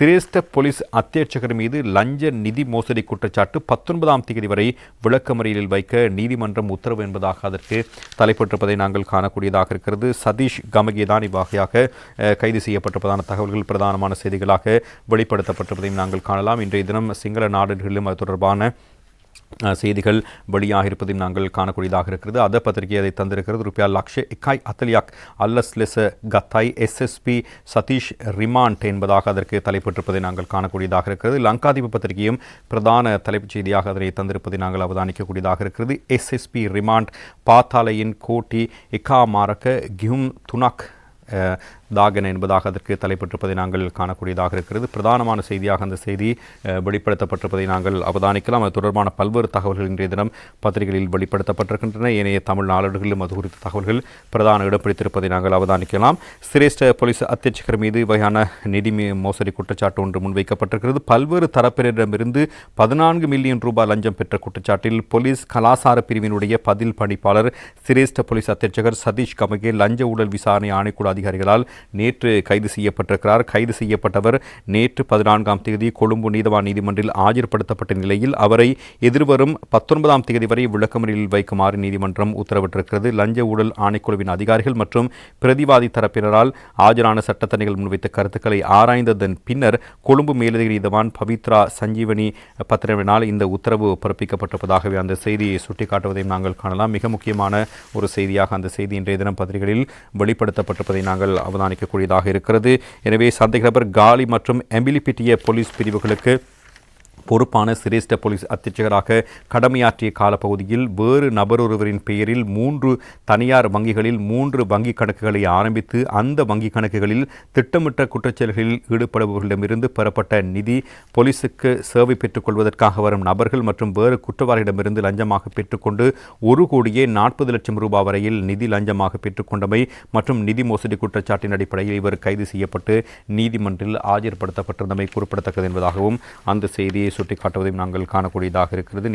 சிரேஷ்ட போலீஸ் அத்தியட்சகர் மீது லஞ்ச நிதி மோசடி குற்றச்சாட்டு பத்தொன்பதாம் தேதி வரை விளக்கமறியலில் வைக்க நீதிமன்றம் உத்தரவு என்பதாக அதற்கு தலைப்பட்டிருப்பதை நாங்கள் காணக்கூடியதாக இருக்கிறது. சதீஷ் கமகிதான் இவ்வகையாக கைது செய்யப்பட்டிருப்பதான தகவல்கள் பிரதானமான செய்திகளாக வெளிப்படுத்தப்பட்டிருப்பதையும் நாங்கள் காணலாம். இன்றைய தினம் சிங்கள நாடுகளிலும் அது தொடர்பான செய்திகள் வெளியாக இருப்பதையும் நாங்கள் காணக்கூடியதாக இருக்கிறது. அத பத்திரிகை அதை தந்திருக்கிறது ருபியா லக்ஷ இக்காய் அத்தலியாக் அல்லஸ் லெச கத்தாய் எஸ்எஸ்பி சதீஷ் ரிமாண்ட் என்பதாக அதற்கு தலைப்பட்டிருப்பதை நாங்கள் காணக்கூடியதாக இருக்கிறது. லங்காதீப பத்திரிகையும் பிரதான தலைப்புச் செய்தியாக அதனை தந்திருப்பதை நாங்கள் அவதானிக்கக்கூடியதாக இருக்கிறது. எஸ்எஸ்பி ரிமாண்ட் பாத்தாலையின் கோட்டி இக்கா மாரக்க கியும் துனக் தாகன் என்பதாக அதற்கு தலைப்பட்டிருப்பதை நாங்கள் காணக்கூடியதாக இருக்கிறது. பிரதானமான செய்தியாக அந்த செய்தி வெளிப்படுத்தப்பட்டிருப்பதை நாங்கள் அவதானிக்கலாம். அது தொடர்பான பல்வேறு தகவல்கள் இன்றைய தினம் பத்திரிகைகளில் வெளிப்படுத்தப்பட்டிருக்கின்றன. ஏனைய தமிழ் நாளேடுகளிலும் அது குறித்த தகவல்கள் பிரதான இடம் பிடித்திருப்பதை நாங்கள் அவதானிக்கலாம். சிரேஷ்ட போலீஸ் அத்தியட்சகர் மீது வகையான நிதி மோசடி குற்றச்சாட்டு ஒன்று முன்வைக்கப்பட்டிருக்கிறது. பல்வேறு தரப்பினரிடமிருந்து பதினான்கு மில்லியன் ரூபாய் லஞ்சம் பெற்ற குற்றச்சாட்டில் போலீஸ் கலாசார பிரிவினுடைய பதில் பணிப்பாளர் சிரேஷ்ட போலீஸ் அத்தியட்சகர் சதீஷ் கமகே லஞ்ச ஊழல் விசாரணை ஆணைக்குழு அதிகாரிகளால் நேற்று கைது செய்யப்பட்டிருக்கிறார். கைது செய்யப்பட்டவர் நேற்று பதினான்காம் தேதி கொழும்பு நீதவான் நீதிமன்றில் ஆஜர்படுத்தப்பட்ட நிலையில் அவரை எதிர்வரும் பத்தொன்பதாம் தேதி வரை விளக்கமறியலில் வைக்குமாறு நீதிமன்றம் உத்தரவிட்டிருக்கிறது. லஞ்ச ஊழல் ஆணைக்குழுவின் அதிகாரிகள் மற்றும் பிரதிவாதி தரப்பினரால் ஆஜரான சட்டத்தணிகள் முன்வைத்த கருத்துக்களை ஆராய்ந்ததன் பின்னர் கொழும்பு மேலதிக நீதவான் பவித்ரா சஞ்சீவனி பத்திரவினால் இந்த உத்தரவு பிறப்பிக்கப்பட்டிருப்பதாகவே அந்த செய்தியை சுட்டிக்காட்டுவதையும் நாங்கள் காணலாம். மிக முக்கியமான ஒரு செய்தியாக அந்த செய்தி இன்றைய தினம் பத்திரிகைகளில் வெளிப்படுத்தப்பட்டிருப்பதை நாங்கள் கண்காணிக்கக்கூடியதாக இருக்கிறது. எனவே சந்தேக நபர் காலி மற்றும் எம்பிலிபிட்டிய போலீஸ் பிரிவுகளுக்கு பொறுப்பான சிரேஷ்ட போலீஸ் அத்தியட்சகராக கடமையாற்றிய காலப்பகுதியில் வேறு நபரொருவரின் பெயரில் மூன்று தனியார் வங்கிகளில் மூன்று வங்கிக் கணக்குகளை ஆரம்பித்து அந்த வங்கிக் கணக்குகளில் திட்டமிட்ட குற்றச்செயல்களில் ஈடுபடுபவர்களிடமிருந்து பெறப்பட்ட நிதி போலீசுக்கு சேவை பெற்றுக் கொள்வதற்காக வரும் நபர்கள் மற்றும் வேறு குற்றவாளிகளிடமிருந்து லஞ்சமாக பெற்றுக்கொண்டு ஒரு கோடியே நாற்பது லட்சம் ரூபாய் வரையில் நிதி லஞ்சமாக பெற்றுக்கொண்டமை மற்றும் நிதி மோசடி குற்றச்சாட்டின் அடிப்படையில் இவர் கைது செய்யப்பட்டு நீதிமன்றில் ஆஜர்படுத்தப்பட்டிருந்தமை குறிப்பிடத்தக்கது என்பதாகவும் அந்த செய்தியை சுட்டிக்காட்டுவதையும் நாங்கள் காணக்கூடியதாக இருக்கிறது.